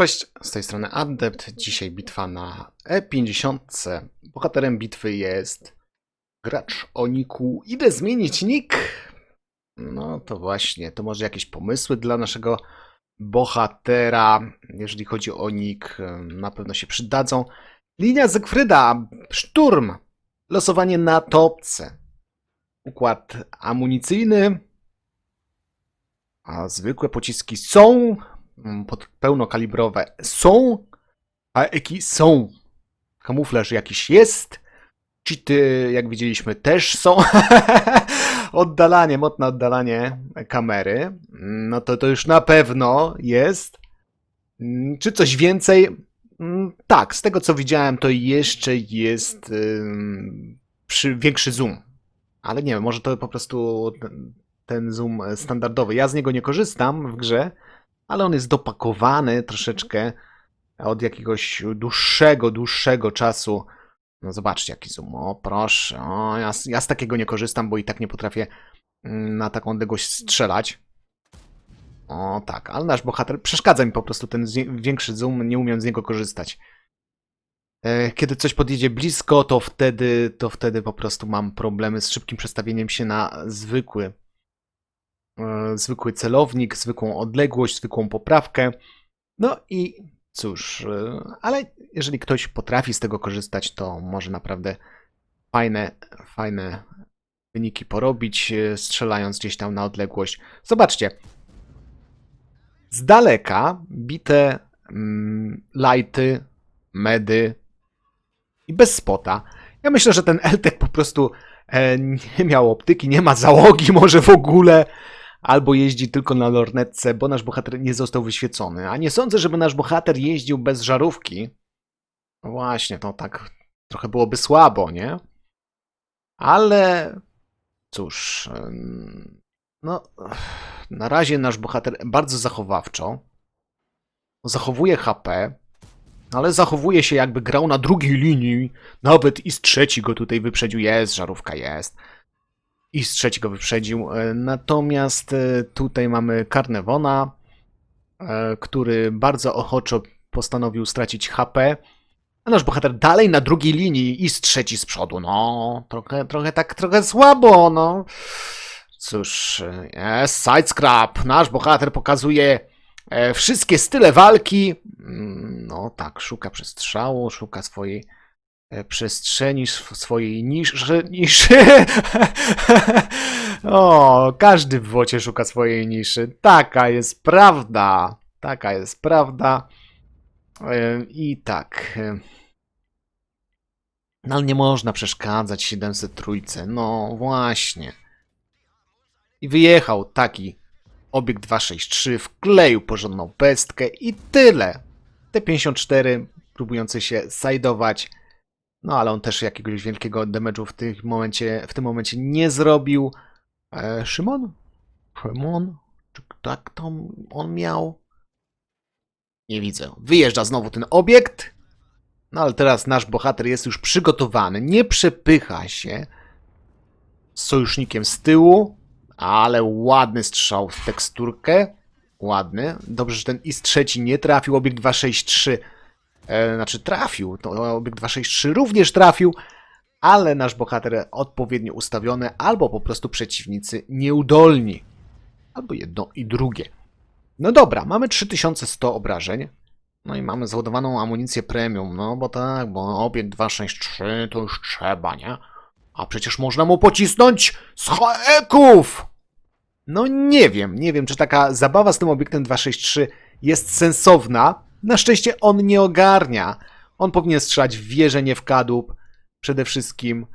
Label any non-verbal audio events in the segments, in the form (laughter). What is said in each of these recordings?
Cześć, z tej strony Adept. Dzisiaj bitwa na E50. Bohaterem bitwy jest gracz o niku. Idę zmienić nick. No to właśnie, to może jakieś pomysły dla naszego bohatera, jeżeli chodzi o nick, na pewno się przydadzą. Linia Zygfryda, szturm, losowanie na topce, układ amunicyjny, a zwykłe pociski są, pod pełnokalibrowe są, a eki są. Kamuflaż jakiś jest. Cheaty, jak widzieliśmy, też są. (laughs) oddalanie, mocne oddalanie kamery. No to to już na pewno jest. Mm, Czy coś więcej? Mm, Tak, z tego co widziałem, to jeszcze jest większy zoom. Ale nie wiem, może to po prostu ten, ten zoom standardowy. Ja z niego nie korzystam w grze, ale on jest dopakowany troszeczkę od jakiegoś dłuższego, dłuższego czasu. No zobaczcie jaki zoom. O proszę, o, ja, z- ja z takiego nie korzystam, bo i tak nie potrafię mm, na taką odległość strzelać. O tak, ale nasz bohater przeszkadza mi po prostu ten większy zoom, nie umiem z niego korzystać. E, Kiedy coś podjedzie blisko, to wtedy, to wtedy po prostu mam problemy z szybkim przestawieniem się na zwykły, zwykły celownik, zwykłą odległość, zwykłą poprawkę. No i cóż, e, ale jeżeli ktoś potrafi z tego korzystać, to może naprawdę fajne, fajne wyniki porobić, e, strzelając gdzieś tam na odległość. Zobaczcie. Z daleka bite mm, lighty, medy i bez spota. Ja myślę, że ten Eltek po prostu e, nie miał optyki, nie ma załogi może w ogóle, albo jeździ tylko na lornetce, bo nasz bohater nie został wyświecony. A nie sądzę, żeby nasz bohater jeździł bez żarówki. Właśnie, to tak trochę byłoby słabo, nie? Ale cóż, no na razie nasz bohater bardzo zachowawczo zachowuje HP, ale zachowuje się jakby grał na drugiej linii. Nawet i z trzeci go tutaj wyprzedził. Jest, żarówka jest. I z trzeci go wyprzedził. E, Natomiast e, tutaj mamy Karnewona, e, który bardzo ochoczo postanowił stracić HP. A nasz bohater dalej na drugiej linii i z trzeci z przodu. No, trochę, trochę tak, trochę słabo, no. Cóż, jest sidescrap. Nasz bohater pokazuje wszystkie style walki. Mm, No tak, szuka przestrzału, szuka swojej przestrzeni, sw- swojej niszy. niszy. (laughs) o, każdy w wocie szuka swojej niszy. Taka jest prawda. Taka jest prawda. E, I tak. e, No nie można przeszkadzać 700 trójce. No właśnie. I wyjechał taki obiekt 263, wkleił porządną pestkę i tyle. T54 próbujący się sajdować. No ale on też jakiegoś wielkiego damage'u w, tym momencie, w tym momencie nie zrobił. E, Szymon? Szymon? Czy tak to on miał? Nie widzę. Wyjeżdża znowu ten obiekt. No ale teraz nasz bohater jest już przygotowany. Nie przepycha się z sojusznikiem z tyłu. Ale ładny strzał w teksturkę. Ładny. Dobrze, że ten IS trzeci nie trafił. Obiekt 263. E, znaczy trafił. To obiekt 263 również trafił. Ale nasz bohater odpowiednio ustawiony, albo po prostu przeciwnicy nieudolni. Albo jedno i drugie. No dobra, mamy 3100 obrażeń. No i mamy załadowaną amunicję premium. No bo tak, bo obiekt 263 to już trzeba, nie? A przecież można mu pocisnąć z haeków! No nie wiem, nie wiem, czy taka zabawa z tym obiektem 263 jest sensowna. Na szczęście on nie ogarnia. On powinien strzelać w wieżę, nie w kadłub. Przede wszystkim.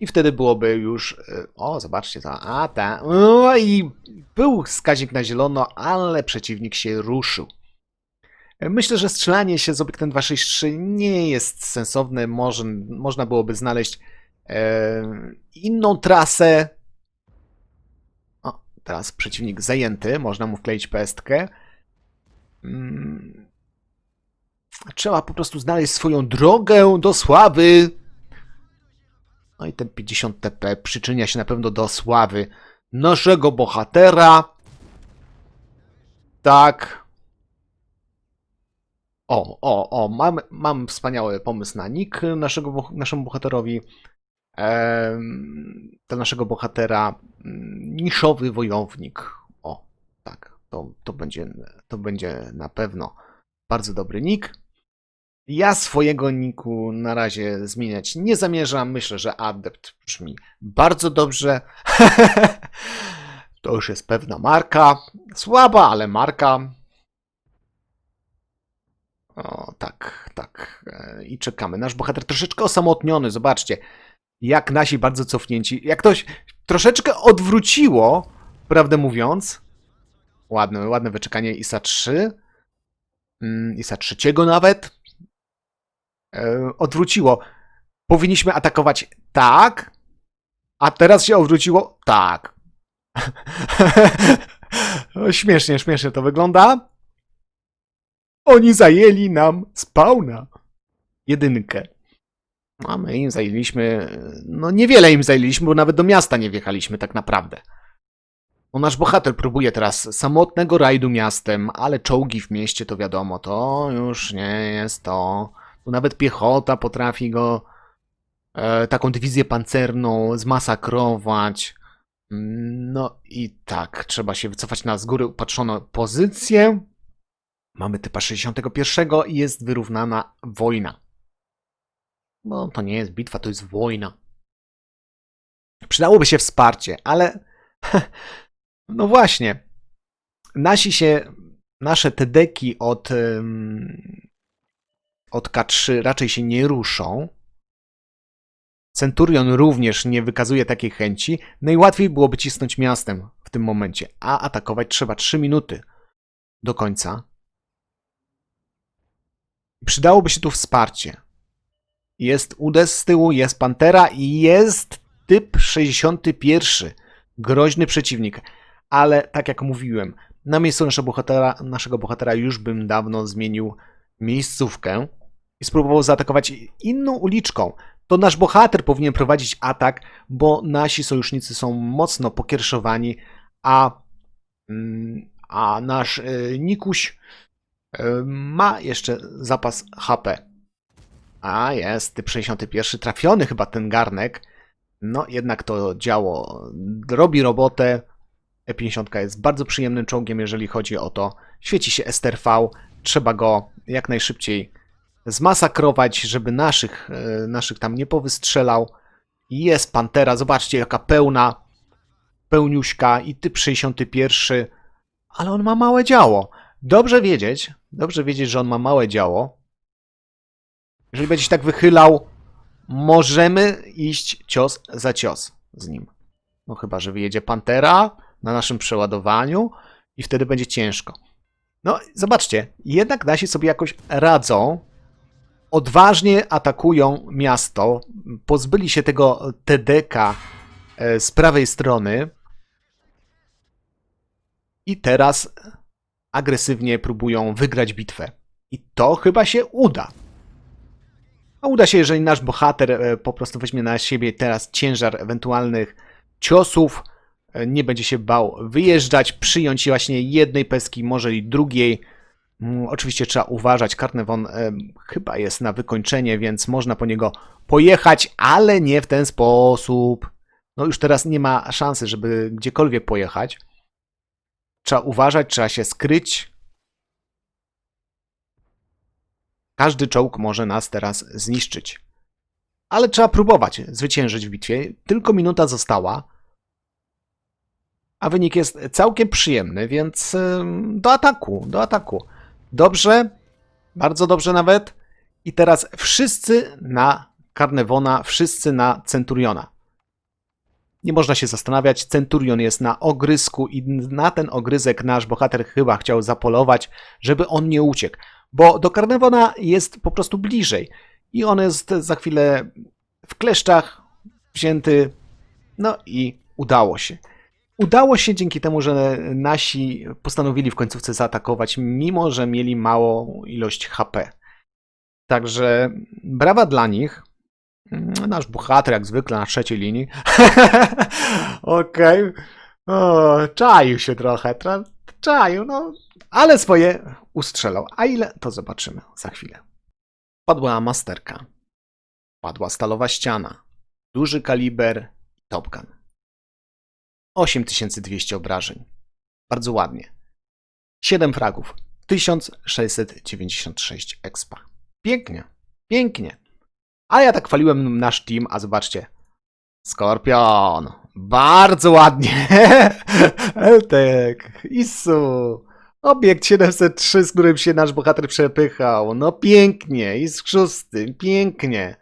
I wtedy byłoby już... y, O, zobaczcie to. A, ta. O, I był wskaźnik na zielono, ale przeciwnik się ruszył. Myślę, że strzelanie się z obiektem 263 nie jest sensowne. Może, można byłoby znaleźć e, inną trasę. O, teraz przeciwnik zajęty. Można mu wkleić pestkę. Mm. Trzeba po prostu znaleźć swoją drogę do sławy. No i ten 50 TP przyczynia się na pewno do sławy naszego bohatera. Tak. O, o, o, mam, mam wspaniały pomysł na nick naszego, naszemu bohaterowi. Em, dla naszego bohatera mm, niszowy wojownik. O, tak, to, to, będzie, to będzie na pewno bardzo dobry nick. Ja swojego niku na razie zmieniać nie zamierzam. Myślę, że Adept brzmi bardzo dobrze. (laughs) to już jest pewna marka. Słaba, ale marka. O, tak, tak. E, I czekamy. Nasz bohater troszeczkę osamotniony. Zobaczcie, jak nasi bardzo cofnięci. Jak ktoś troszeczkę odwróciło, prawdę mówiąc. Ładne, ładne wyczekanie ISA 3. Mm, ISA trzeciego nawet. E, odwróciło. Powinniśmy atakować tak, a teraz się odwróciło tak. (laughs) śmiesznie, śmiesznie to wygląda. Oni zajęli nam spawna. Jedynkę. A my im zajęliśmy. No niewiele im zajęliśmy, bo nawet do miasta nie wjechaliśmy tak naprawdę. No nasz bohater próbuje teraz samotnego rajdu miastem, ale czołgi w mieście to wiadomo, to już nie jest to. Tu nawet piechota potrafi go e, taką dywizję pancerną zmasakrować. Mm, No i tak, trzeba się wycofać na z góry upatrzoną pozycję. Mamy typa 61 i jest wyrównana wojna. No to nie jest bitwa, to jest wojna. Przydałoby się wsparcie, ale (laughs) no właśnie. Nasi się, nasze te od, od K3 raczej się nie ruszą. Centurion również nie wykazuje takiej chęci. Najłatwiej byłoby cisnąć miastem w tym momencie, a atakować trzeba 3 minuty do końca. Przydałoby się tu wsparcie. Jest Udes z tyłu, jest Pantera i jest typ 61. Groźny przeciwnik. Ale tak jak mówiłem, na miejscu naszego bohatera, naszego bohatera już bym dawno zmienił miejscówkę i spróbował zaatakować inną uliczką. To nasz bohater powinien prowadzić atak, bo nasi sojusznicy są mocno pokierszowani, a, mm, a nasz y, Nikuś y, ma jeszcze zapas HP. A jest, typ 61, trafiony chyba ten garnek. No jednak to działo robi robotę. E50 jest bardzo przyjemnym czołgiem, jeżeli chodzi o to. Świeci się STRV, trzeba go jak najszybciej zmasakrować, żeby naszych, e, naszych tam nie powystrzelał. Jest Pantera, zobaczcie jaka pełna, pełniuśka i typ 61, ale on ma małe działo. Dobrze wiedzieć, dobrze wiedzieć, że on ma małe działo. Jeżeli będzie się tak wychylał, możemy iść cios za cios z nim. No chyba, że wyjedzie Pantera na naszym przeładowaniu i wtedy będzie ciężko. No, zobaczcie, jednak nasi sobie jakoś radzą. Odważnie atakują miasto. Pozbyli się tego TDK e, z prawej strony. I teraz agresywnie próbują wygrać bitwę. I to chyba się uda. A uda się, jeżeli nasz bohater e, po prostu weźmie na siebie teraz ciężar ewentualnych ciosów, e, nie będzie się bał wyjeżdżać, przyjąć właśnie jednej peski, może i drugiej. Mm, Oczywiście trzeba uważać, Karnewon e, chyba jest na wykończenie, więc można po niego pojechać, ale nie w ten sposób. No już teraz nie ma szansy, żeby gdziekolwiek pojechać. Trzeba uważać, trzeba się skryć, Każdy czołg może nas teraz zniszczyć. Ale trzeba próbować zwyciężyć w bitwie. Tylko minuta została. A wynik jest całkiem przyjemny, więc do ataku, do ataku. Dobrze, bardzo dobrze nawet. I teraz wszyscy na Karnewona, wszyscy na Centuriona. Nie można się zastanawiać, Centurion jest na ogrysku i na ten ogryzek nasz bohater chyba chciał zapolować, żeby on nie uciekł bo do Karnewona jest po prostu bliżej i on jest za chwilę w kleszczach wzięty, no i udało się. Udało się dzięki temu, że nasi postanowili w końcówce zaatakować, mimo że mieli małą ilość HP. Także brawa dla nich. Nasz bohater, jak zwykle, na trzeciej linii. (laughs) Okej. Okay. Czaił się trochę. Tra- czaił, no. ale swoje ustrzelał. A ile, to zobaczymy za chwilę. Padła masterka. Padła stalowa ściana. Duży kaliber i Top Gun. 8200 obrażeń. Bardzo ładnie. 7 fragów. 1696 expa. Pięknie, pięknie. A ja tak chwaliłem nasz team, a zobaczcie. Skorpion. Bardzo ładnie. (laughs) Eltek. Isu. Obiekt 703, z którym się nasz bohater przepychał. No pięknie. I z szóstym. Pięknie.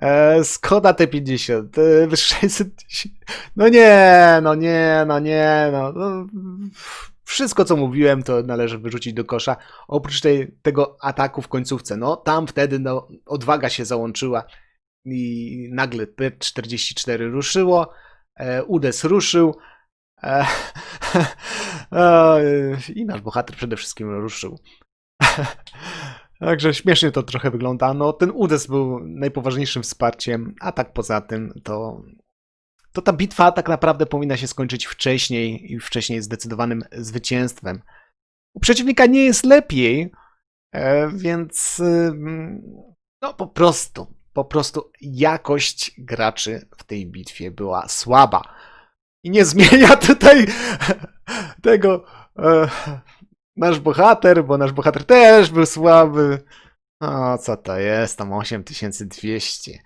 E, Skoda T50. E, 610. No nie, no nie, no nie, no. no. Wszystko, co mówiłem, to należy wyrzucić do kosza. Oprócz tej, tego ataku w końcówce. No tam wtedy no, odwaga się załączyła i nagle P44 ruszyło. E, Udes ruszył. E, (laughs) e, I nasz bohater przede wszystkim ruszył. (laughs) Także śmiesznie to trochę wygląda. No, ten Udes był najpoważniejszym wsparciem, a tak poza tym to, to ta bitwa tak naprawdę powinna się skończyć wcześniej i wcześniej zdecydowanym zwycięstwem. U przeciwnika nie jest lepiej, e, więc no po prostu, po prostu jakość graczy w tej bitwie była słaba. I nie zmienia (laughs) tutaj tego e, nasz bohater, bo nasz bohater też był słaby. O, co to jest? Tam 8200.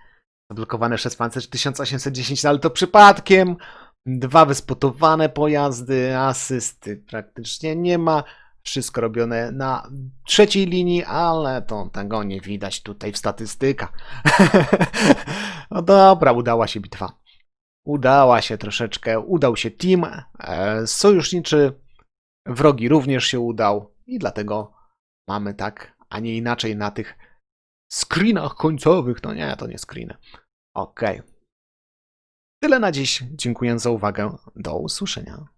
Zablokowane przez pancerz 1810, no ale to przypadkiem. Dwa wyspotowane pojazdy, asysty praktycznie nie ma. Wszystko robione na trzeciej linii, ale to tego nie widać tutaj w statystykach. (laughs) no dobra, udała się bitwa. Udała się troszeczkę, udał się team e, sojuszniczy, wrogi również się udał i dlatego mamy tak, a nie inaczej na tych screenach końcowych. No nie, to nie screeny. Okej. Tyle na dziś. Dziękuję za uwagę. Do usłyszenia.